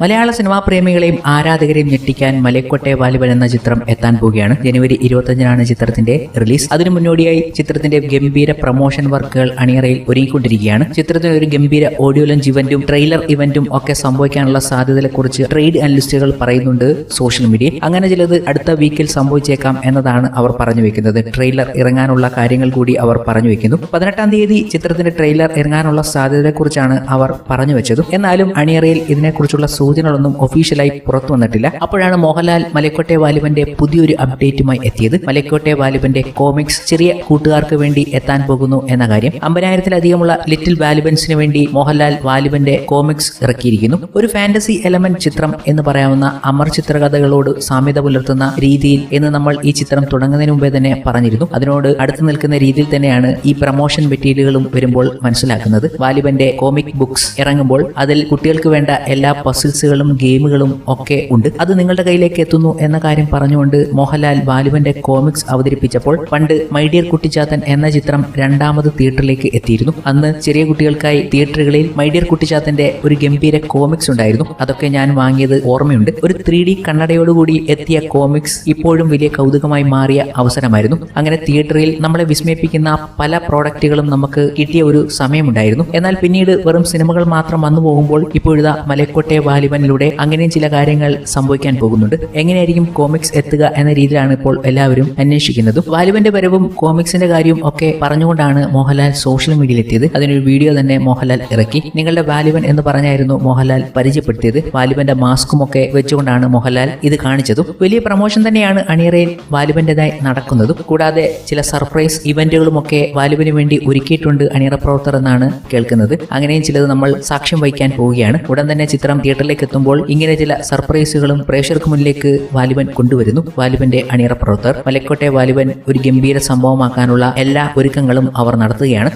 മലയാള സിനിമാ പ്രേമികളെയും ആരാധകരെയും ഞെട്ടിക്കാൻ മലക്കോട്ടെ വാലിബൻ എന്ന ചിത്രം എത്താൻ പോവുകയാണ്. ജനുവരി ഇരുപത്തഞ്ചിനാണ് ചിത്രത്തിന്റെ റിലീസ്. അതിനു മുന്നോടിയായി ചിത്രത്തിന്റെ ഗംഭീര പ്രൊമോഷൻ വർക്കുകൾ അണിയറയിൽ ഒരുങ്ങിക്കൊണ്ടിരിക്കുകയാണ്. ചിത്രത്തിന് ഒരു ഗംഭീര ഓഡിയോ ലഞ്ച് ഇവന്റും ട്രെയിലർ ഇവന്റും ഒക്കെ സംഭവിക്കാനുള്ള സാധ്യതകളെക്കുറിച്ച് ട്രേഡ് അനലിസ്റ്റുകൾ പറയുന്നുണ്ട് സോഷ്യൽ മീഡിയ. അങ്ങനെ ചിലത് അടുത്ത വീക്കിൽ സംഭവിച്ചേക്കാം എന്നതാണ് അവർ പറഞ്ഞു വെക്കുന്നത്. ട്രെയിലർ ഇറങ്ങാനുള്ള കാര്യങ്ങൾ കൂടി അവർ പറഞ്ഞു വെക്കുന്നു. പതിനെട്ടാം തീയതി ചിത്രത്തിന്റെ ട്രെയിലർ ഇറങ്ങാനുള്ള സാധ്യതയെക്കുറിച്ചാണ് അവർ പറഞ്ഞു വെച്ചത്. എന്നാലും അണിയറയിൽ ഇതിനെക്കുറിച്ചുള്ള സൂചനകളൊന്നും ഒഫീഷ്യലായി പുറത്തു വന്നിട്ടില്ല. അപ്പോഴാണ് മോഹൻലാൽ മലക്കോട്ടെ വാലിബന്റെ പുതിയൊരു അപ്ഡേറ്റുമായി എത്തിയത്. മലക്കോട്ടെ വാലിബന്റെ കോമിക്സ് ചെറിയ കൂട്ടുകാർക്ക് വേണ്ടി എത്താൻ പോകുന്നു എന്ന കാര്യം. അമ്പതിനായിരത്തിലധികമുള്ള ലിറ്റിൽ വാലിബൻസിന് വേണ്ടി മോഹൻലാൽ വാലിബന്റെ കോമിക്സ് ഇറക്കിയിരിക്കുന്നു. ഒരു ഫാന്റസി എലമെന്റ് ചിത്രം എന്ന് പറയാവുന്ന അമർ ചിത്രകഥകളോട് സാമ്യത പുലർത്തുന്ന രീതിയിൽ എന്ന് നമ്മൾ ഈ ചിത്രം തുടങ്ങുന്നതിന് മുമ്പേ തന്നെ പറഞ്ഞിരുന്നു. അതിനോട് അടുത്തു നിൽക്കുന്ന രീതിയിൽ തന്നെയാണ് ഈ പ്രമോഷൻ മെറ്റീരിയലുകളും വരുമ്പോൾ മനസ്സിലാക്കുന്നത്. വാലിബന്റെ കോമിക് ബുക്സ് ഇറങ്ങുമ്പോൾ അതിൽ കുട്ടികൾക്ക് വേണ്ട എല്ലാ പസിൽസുകളും ഗെയിമുകളും ഒക്കെ ഉണ്ട്. അത് നിങ്ങളുടെ കയ്യിലേക്ക് എത്തുന്നു എന്ന കാര്യം പറഞ്ഞുകൊണ്ട് മോഹൻലാൽ ബാലുവിന്റെ കോമിക്സ് അവതരിപ്പിച്ചപ്പോൾ പണ്ട് മൈഡിയർ കുട്ടിച്ചാത്തൻ എന്ന ചിത്രം രണ്ടാമത് തിയേറ്ററിലേക്ക് എത്തിയിരുന്നു. അന്ന് ചെറിയ കുട്ടികൾക്കായി തിയേറ്ററുകളിൽ മൈഡിയർ കുട്ടിച്ചാത്തന്റെ ഒരു ഗംഭീര കോമിക്സ് ഉണ്ടായിരുന്നു. അതൊക്കെ ഞാൻ വാങ്ങിയത് ഓർമ്മയുണ്ട്. ഒരു ത്രീ ഡി കണ്ണടയോടുകൂടി എത്തിയ കോമിക്സ് ഇപ്പോഴും വലിയ കൗതുകമായി മാറിയ അവസരമായിരുന്നു. അങ്ങനെ തിയേറ്ററിൽ നമ്മളെ വിസ്മയിപ്പിക്കുന്ന പല പ്രോഡക്റ്റുകളും നമുക്ക് കിട്ടിയ ഒരു സമയമുണ്ടായിരുന്നു. എന്നാൽ പിന്നീട് വെറും സിനിമകൾ മാത്രം വന്നു പോകുമ്പോൾ ഇപ്പോഴിതാ മലക്കോട്ടെ വാലിബനിലൂടെ അങ്ങനെയും ചില കാര്യങ്ങൾ സംഭവിക്കാൻ പോകുന്നുണ്ട്. എങ്ങനെയായിരിക്കും കോമിക്സ് എത്തുക എന്ന രീതിയിലാണ് ഇപ്പോൾ എല്ലാവരും അന്വേഷിക്കുന്നതും. വാലിബന്റെ വരവും കോമിക്സിന്റെ കാര്യവും ഒക്കെ പറഞ്ഞുകൊണ്ടാണ് മോഹൻലാൽ സോഷ്യൽ മീഡിയയിൽ എത്തിയത് അതിനൊരു വീഡിയോ തന്നെ മോഹൻലാൽ ഇറക്കി. നിങ്ങളുടെ വാലിബൻ എന്ന് പറഞ്ഞായിരുന്നു മോഹൻലാൽ പരിചയപ്പെടുത്തിയത്. വാലിബന്റെ മാസ്കും ഒക്കെ വെച്ചുകൊണ്ടാണ് മോഹൻലാൽ ഇത് കാണിച്ചതും. വലിയ പ്രമോഷൻ തന്നെയാണ് അണിയറയിൽ വാലിബന്റേതായി നടക്കുന്നതും. കൂടാതെ ചില സർപ്രൈസ് ഇവന്റുകളും ഒക്കെ വാലിബന് വേണ്ടി ഒരുക്കിയിട്ടുണ്ട് അണിയറ പ്രവർത്തകർ എന്നാണ് കേൾക്കുന്നത്. അങ്ങനെയും ചിലത് നമ്മൾ സാക്ഷ്യം വഹിക്കാൻ പോവുകയാണ്. ഉടൻ തന്നെ ചിത്രം തിയേറ്ററിലേക്ക് എത്തുമ്പോൾ ഇങ്ങനെ ചില സർപ്രൈസുകളും പ്രേക്ഷകർക്ക് മുന്നിലേക്ക് വാലിബൻ കൊണ്ടുവരുന്നു. വാലിബന്റെ അണിയറ പ്രവർത്തകർ. മലക്കോട്ടെ വാലിബൻ ഒരു ഗംഭീര സംഭവമാക്കാനുള്ള എല്ലാ ഒരുക്കങ്ങളും അവർ നടത്തുകയാണ്.